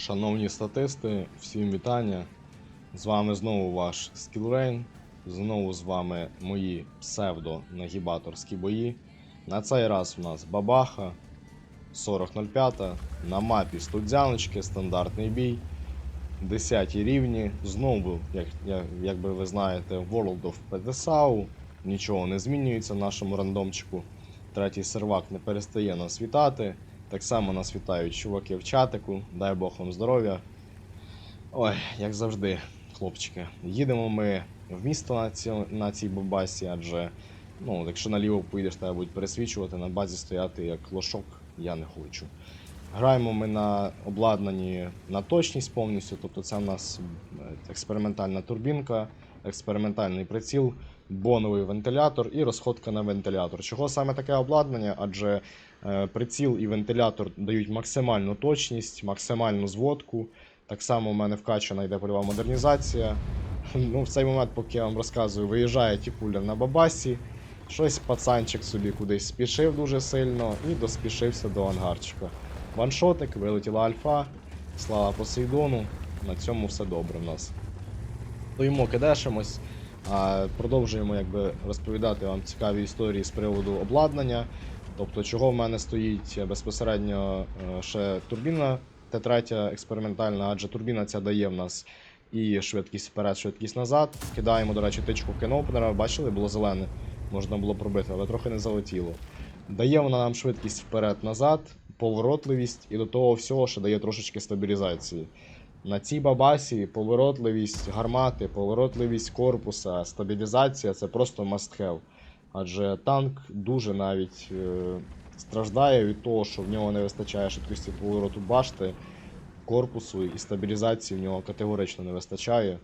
Шановні статисти, всім вітання. З вами знову ваш Skillrain. Знову з вами мої псевдо-нагібаторські бої. На цей раз у нас бабаха 4005 на мапі студзяночки, стандартний бій. 10 рівні. Знову, як, як, як би ви знаєте, World of PTSAU. Нічого не змінюється в нашому рандомчику. Третій сервак не перестає нас вітати. Так само нас вітають чуваки в чатику. Дай Бог вам здоров'я. Ой, як завжди, хлопчики. Їдемо ми в місто на, ці, на цій бабасі, адже ну, якщо наліво поїдеш, тебе будуть пересвічувати, на базі стояти як лошок, я не хочу. Граємо ми на обладнанні на точність повністю, тобто це в нас е, експериментальна турбінка, експериментальний приціл, боновий вентилятор і розходка на вентилятор. Чого саме таке обладнання? Адже приціл і вентилятор дають максимальну точність, максимальну зводку. Так само в мене вкачана йде польова модернізація. Ну, в цей момент, поки я вам розказую, виїжджає тіпуля на бабасі. Щось пацанчик собі кудись спішив дуже сильно і доспішився до ангарчика. Ваншотик, вилетіла альфа, слава Посейдону. На цьому все добре в нас. Стоїмо, кидешимось, продовжуємо якби, розповідати вам цікаві історії з приводу обладнання. Тобто, чого в мене стоїть безпосередньо е, ще турбіна Т3 експериментальна, адже турбіна ця дає в нас і швидкість вперед, швидкість назад. Кидаємо, до речі, тичку в кенопенера, бачили, було зелене, можна було пробити, але трохи не залетіло. Дає вона нам швидкість вперед-назад, поворотливість і до того всього, що дає трошечки стабілізації. На цій бабасі поворотливість гармати, поворотливість корпуса, стабілізація це просто must have. Адже танк дуже навіть е, страждає від того, що в нього не вистачає швидкості повороту башти, корпусу і стабілізації в нього категорично не вистачає.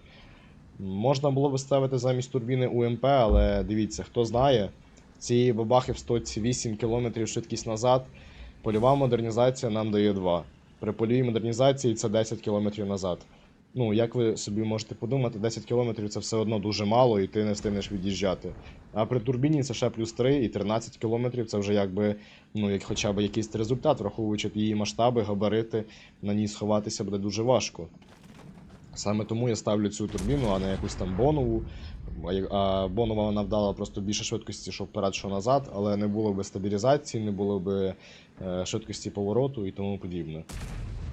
Можна було би ставити замість турбіни УМП, але дивіться, хто знає, цієї бабахи в стоці 8 км швидкість назад, польова модернізація нам дає 2. При польовій модернізації це 10 км назад. Ну, як ви собі можете подумати, 10 км це все одно дуже мало, і ти не встигнеш від'їжджати. А при турбіні це ще плюс 3 і 13 км це вже якби, ну, як хоча б якийсь результат, враховуючи її масштаби, габарити, на ній сховатися буде дуже важко. Саме тому я ставлю цю турбіну, а не якусь там бонову. А бонова вона вдала просто більше швидкості, що вперед, що назад, але не було би стабілізації, не було би е, швидкості повороту і тому подібне.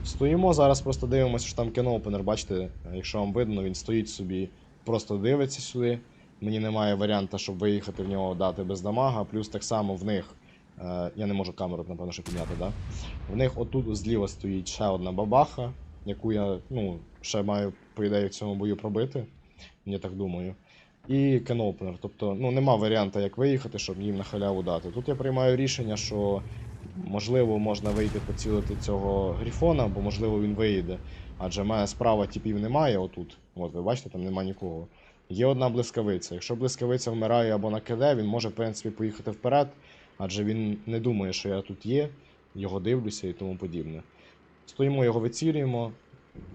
Стоїмо зараз, просто дивимося, що там кенопенер, бачите, якщо вам видно, він стоїть собі, просто дивиться сюди. Мені немає варіанта, щоб виїхати в нього дати без дамага. Плюс так само в них. Е, я не можу камеру, напевно, що підняти, да? В них отут зліва стоїть ще одна бабаха, яку я ну, ще маю, по ідеї, в цьому бою пробити. Я так думаю. І кенопенер. Тобто, ну, нема варіанта, як виїхати, щоб їм на халяву дати. Тут я приймаю рішення, що можливо можна вийти поцілити цього грифона, бо можливо він виїде. Адже в мене справа типів немає отут. От, ви бачите, там нема нікого. Є одна блискавиця. Якщо блискавиця вмирає або на КД, він може, в принципі, поїхати вперед, адже він не думає, що я тут є, його дивлюся і тому подібне. Стоїмо, його вицілюємо.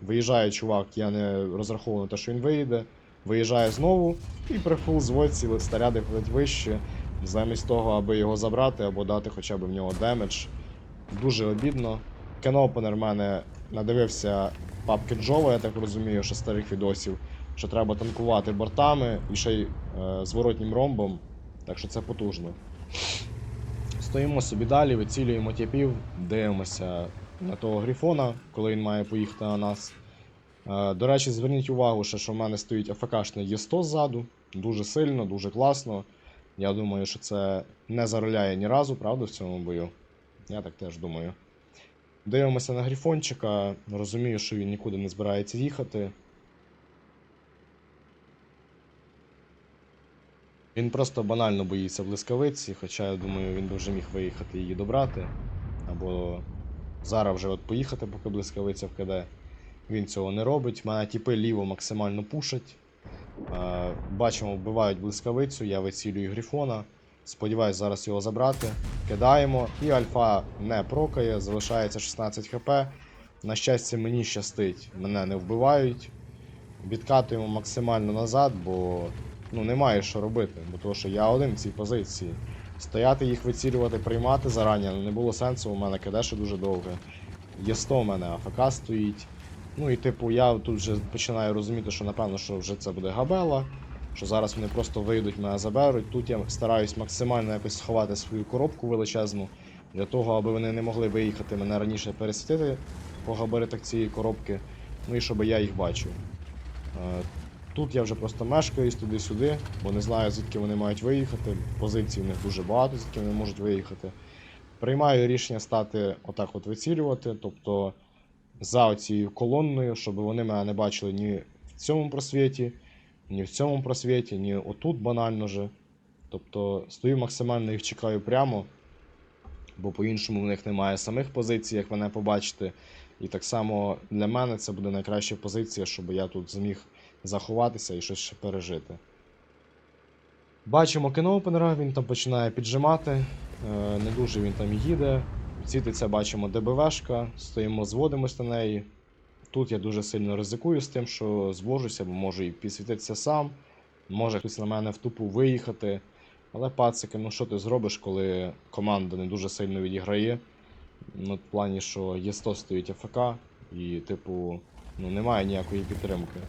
Виїжджає чувак, я не розраховую на те, що він виїде. Виїжджає знову і при фул зводці снаряди плеть вище, замість того, аби його забрати або дати хоча б в нього демедж. Дуже обідно. Кенопенер в мене надивився папки Джова, я так розумію, що старих відосів, що треба танкувати бортами і ще й е, зворотнім ромбом. Так що це потужно. Стоїмо собі далі, вицілюємо тіпів, дивимося на того грифона, коли він має поїхати на нас. Е, До речі, зверніть увагу, що в мене стоїть АФКшний Є100 ззаду. Дуже сильно, дуже класно. Я думаю, що це не зароляє ні разу, правда, в цьому бою. Я так теж думаю. Дивимося на грифончика. Розумію, що він нікуди не збирається їхати. Він просто банально боїться блискавиці, хоча я думаю, він би вже міг виїхати її добрати. Або зараз вже от поїхати, поки блискавиця вкиде. Він цього не робить. Мене тіпи ліво максимально пушать. Е, Бачимо, вбивають блискавицю, я вицілюю грифона. Сподіваюсь зараз його забрати. Кидаємо. І альфа не прокає, залишається 16 хп. На щастя, мені щастить, мене не вбивають. Відкатуємо максимально назад, бо ну, немає що робити, бо того, що я один в цій позиції. Стояти їх вицілювати, приймати зарані, не було сенсу, у мене КД ще дуже довге. Є 100 у мене АФК стоїть. Ну і типу, я тут вже починаю розуміти, що напевно, що вже це буде габела, що зараз вони просто вийдуть, мене заберуть. Тут я стараюсь максимально якось сховати свою коробку величезну, для того, аби вони не могли виїхати мене раніше пересвітити по габаритах цієї коробки, ну і щоб я їх бачив. Е, Тут я вже просто мешкаюсь туди-сюди, бо не знаю, звідки вони мають виїхати. Позицій в них дуже багато, звідки вони можуть виїхати. Приймаю рішення стати отак от вицілювати, тобто за цією колонною, щоб вони мене не бачили ні в цьому просвіті, ні в цьому просвіті, ні отут банально же. Тобто стою максимально їх чекаю прямо, бо по-іншому в них немає самих позицій, як мене побачити. І так само для мене це буде найкраща позиція, щоб я тут зміг заховатися і щось ще пережити. Бачимо кіноопенера, він там починає піджимати, е, не дуже він там їде. Світиться, бачимо ДБВшка, стоїмо, зводимось на неї. Тут я дуже сильно ризикую з тим, що звожуся, бо можу і підсвітитися сам, може хтось на мене в тупу виїхати. Але пацики, ну що ти зробиш, коли команда не дуже сильно відіграє? Ну, в плані, що є 100 стоїть АФК, і, типу, ну, немає ніякої підтримки.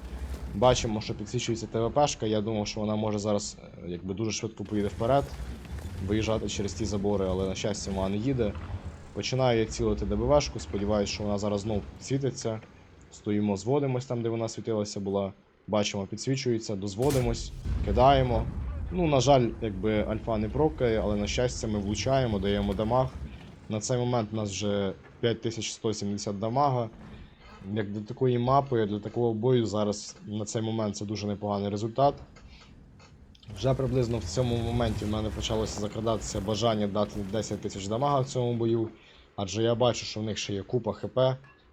Бачимо, що підсвічується ТВПшка. Я думав, що вона може зараз е, якби дуже швидко поїде вперед, виїжджати через ті забори, але на щастя вона не їде. Починаю я цілити ДБВшку, сподіваюся, що вона зараз знов світиться. Стоїмо, зводимось там, де вона світилася була. Бачимо, підсвічується, дозводимось, кидаємо. Ну, на жаль, якби альфа не прокає, але на щастя ми влучаємо, даємо дамаг. На цей момент у нас вже 5170 дамага. Як для такої мапи, для такого бою зараз на цей момент це дуже непоганий результат. Вже приблизно в цьому моменті в мене почалося закрадатися бажання дати 10 тисяч дамага в цьому бою. Адже я бачу, що в них ще є купа ХП,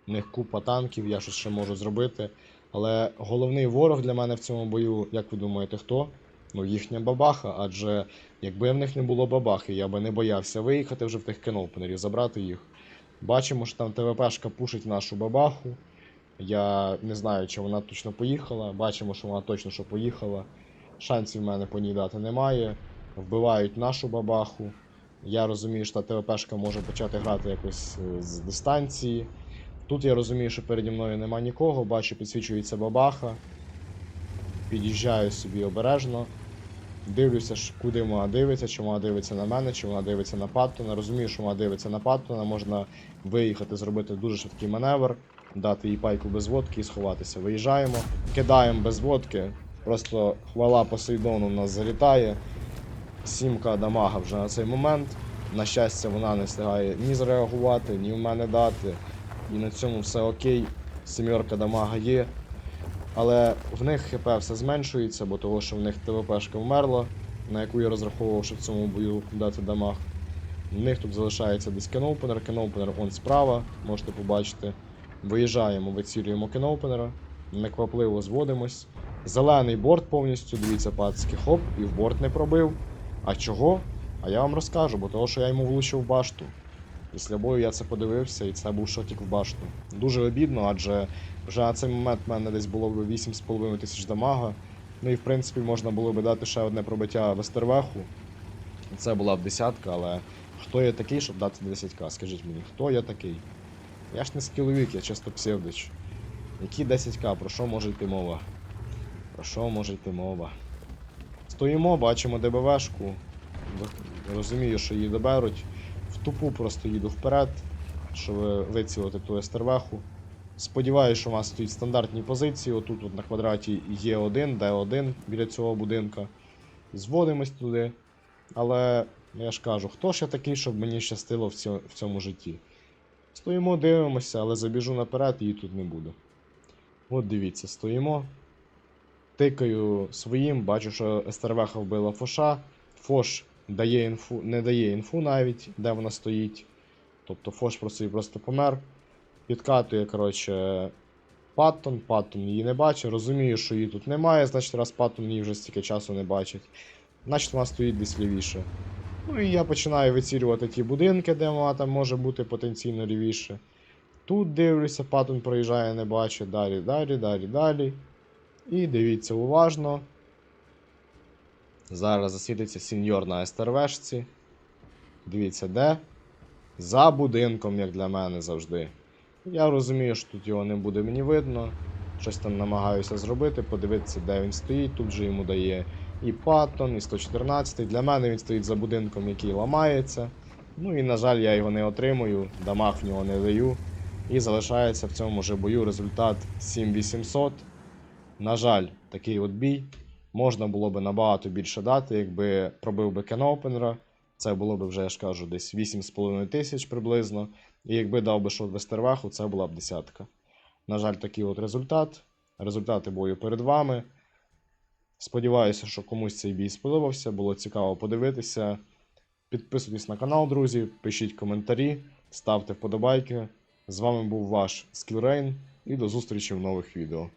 в них купа танків, я щось ще можу зробити. Але головний ворог для мене в цьому бою, як ви думаєте, хто? Ну, їхня бабаха, адже якби в них не було бабахи, я би не боявся виїхати вже в тих кенопенерів, забрати їх. Бачимо, що там ТВПшка пушить нашу бабаху. Я не знаю, чи вона точно поїхала. Бачимо, що вона точно що поїхала. Шансів в мене по ній дати немає. Вбивають нашу бабаху. Я розумію, що та ТВПшка може почати грати якось е, з дистанції. Тут я розумію, що переді мною нема нікого, бачу, підсвічується бабаха. Під'їжджаю собі обережно. Дивлюся, куди вона дивиться, чи вона дивиться на мене, чи вона дивиться на Паттона. Розумію, що вона дивиться на Паттона, можна виїхати, зробити дуже швидкий маневр, дати їй пайку без водки і сховатися. Виїжджаємо, кидаємо без водки. Просто хвала Посейдону нас залітає. Сімка дамага вже на цей момент. На щастя, вона не встигає ні зреагувати, ні в мене дати. І на цьому все окей. Сімерка дамага є. Але в них ХП все зменшується, бо того, що в них ТВПшка вмерла, на яку я розраховував, що в цьому бою дати дамаг. В них тут залишається десь кенопенер, кенопенер он справа, можете побачити. Виїжджаємо, вицілюємо кенопенера, неквапливо зводимось. Зелений борт повністю, дивіться, пацки, хоп, і в борт не пробив. А чого? А я вам розкажу, бо того, що я йому влучив в башту. Після бою я це подивився, і це був шотік в башту. Дуже обідно, адже вже на цей момент в мене десь було б 8,5 тисяч дамага. Ну і в принципі можна було б дати ще одне пробиття Вестервеху. Це була б десятка, але хто я такий, щоб дати 10к? Скажіть мені, хто я такий? Я ж не скіловік, я чисто псевдич. Які 10к, про що може йти мова? Про що може йти мова? Стоїмо, бачимо ДБВшку. Розумію, що її доберуть. В тупу просто їду вперед, щоб вицілити ту естервеху. Сподіваюся, що у вас стоїть стандартні позиції. Отут от на квадраті є 1 Д1 біля цього будинка. Зводимось туди. Але ну, я ж кажу, хто ж я такий, щоб мені щастило в, цьо- в цьому житті? Стоїмо, дивимося, але забіжу наперед, її тут не буде. От дивіться, стоїмо. Тикаю своїм, бачу, що Естервеха вбила Фоша. Фош дає інфу, не дає інфу навіть, де вона стоїть. Тобто Фош просто і просто помер. Підкатує, коротше, Паттон. Паттон її не бачить. Розумію, що її тут немає, значить, раз Паттон її вже стільки часу не бачить. Значить, вона стоїть десь лівіше. Ну і я починаю вицілювати ті будинки, де вона там може бути потенційно лівіше. Тут дивлюся, Паттон проїжджає, не бачить. Далі, далі, далі, далі. І дивіться уважно. Зараз засвітиться сеньор на естервешці. Дивіться, де? За будинком, як для мене завжди. Я розумію, що тут його не буде мені видно. Щось там намагаюся зробити, подивитися, де він стоїть. Тут же йому дає і Паттон, і 114. Для мене він стоїть за будинком, який ламається. Ну і, на жаль, я його не отримую, дамаг в нього не даю. І залишається в цьому же бою результат 7800. На жаль, такий от бій. Можна було би набагато більше дати, якби пробив би кенопенера. Це було б вже, я ж кажу, десь 8,5 тисяч приблизно. І якби дав би шот Вестерваху, це була б десятка. На жаль, такий от результат. Результати бою перед вами. Сподіваюся, що комусь цей бій сподобався. Було цікаво подивитися. Підписуйтесь на канал, друзі, пишіть коментарі, ставте вподобайки. З вами був ваш Скілрейн і до зустрічі в нових відео.